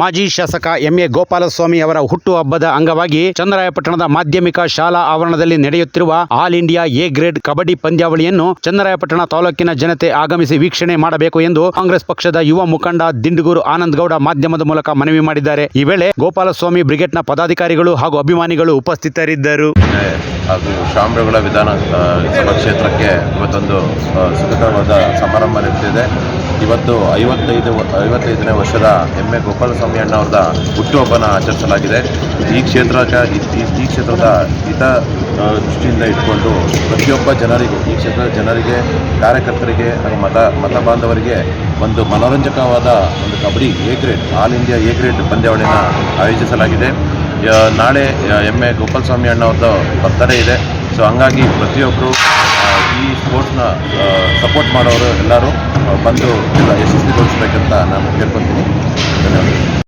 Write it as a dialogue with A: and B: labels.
A: ಮಾಜಿ ಶಾಸಕ ಎಂಎ ಗೋಪಾಲಸ್ವಾಮಿ ಅವರ ಹುಟ್ಟುಹಬ್ಬದ ಅಂಗವಾಗಿ ಚಂದ್ರಾಯಪಟ್ಟಣದ ಮಾಧ್ಯಮಿಕ ಶಾಲಾ ಆವರಣದಲ್ಲಿ ನಡೆಯುತ್ತಿರುವ all India A grade kabaddi ಪಂದ್ಯಾವಳಿಯನ್ನು ಚಂದ್ರಾಯಪಟ್ಟಣ ತಾಲೂಕಿನ ಜನತೆ ಆಗಮಿಸಿ ವೀಕ್ಷಣೆ ಮಾಡಬೇಕು ಎಂದು ಕಾಂಗ್ರೆಸ್ ಪಕ್ಷದ ಯುವ ಮುಖಂಡ ದಿಂಡಗೂರು ಆನಂದ್ ಗೌಡ ಮಾಧ್ಯಮದ ಮೂಲಕ ಮನವಿ ಮಾಡಿದ್ದಾರೆ. ಈ ವೇಳೆ ಗೋಪಾಲಸ್ವಾಮಿ ಬ್ರಿಗೇಡ್ನ ಪದಾಧಿಕಾರಿಗಳು ಹಾಗೂ ಅಭಿಮಾನಿಗಳು ಉಪಸ್ಥಿತರಿದ್ದರು.
B: ಹಾಗೂ ಶಾಮರಾಗಳ ವಿಧಾನ ಸಭಾ ಕ್ಷೇತ್ರಕ್ಕೆ ಇವತ್ತೊಂದು ಸುಖಕರವಾದ ಸಮಾರಂಭ ನಡೆಸಿದೆ ಇವತ್ತು ಐವತ್ತೈದು ಐವತ್ತೈದನೇ ವರ್ಷದ ಎಮ್ಮೆ ಗೋಪಾಲಸ್ವಾಮಿ ಅಣ್ಣವ್ರದ ಹುಟ್ಟುಹಬ್ಬನ ಆಚರಿಸಲಾಗಿದೆ. ಈ ಕ್ಷೇತ್ರಕ್ಕೆ ಈ- ಕ್ಷೇತ್ರದ ಹಿತ ದೃಷ್ಟಿಯಿಂದ ಇಟ್ಕೊಂಡು ಪ್ರತಿಯೊಬ್ಬ ಜನರಿಗೆ, ಈ ಕ್ಷೇತ್ರದ ಜನರಿಗೆ, ಕಾರ್ಯಕರ್ತರಿಗೆ ಹಾಗೂ ಮತ ಮತ ಬಾಂಧವರಿಗೆ ಒಂದು ಮನೋರಂಜಕವಾದ ಒಂದು kabaddi A grade, all India A grade ಪಂದ್ಯಾವಳಿನ ಆಯೋಜಿಸಲಾಗಿದೆ. ನಾಳೆ ಎಂ ಎ ಗೋಪಾಲಸ್ವಾಮಿ ಅಣ್ಣವ್ರದ್ದು ಬರ್ತಾರೆ ಇದೆ. ಸೊ ಹಂಗಾಗಿ ಪ್ರತಿಯೊಬ್ಬರು ಈ ಸ್ಪೋರ್ಟ್ಸ್ನ ಸಪೋರ್ಟ್ ಮಾಡೋರು ಎಲ್ಲರೂ ಬಂದು ಎಲ್ಲ ಯಶಸ್ವಿಗೊಳಿಸ್ಬೇಕಂತ ನಾನು ಕೇಳ್ಕೊತೀನಿ ಧನ್ಯವಾದ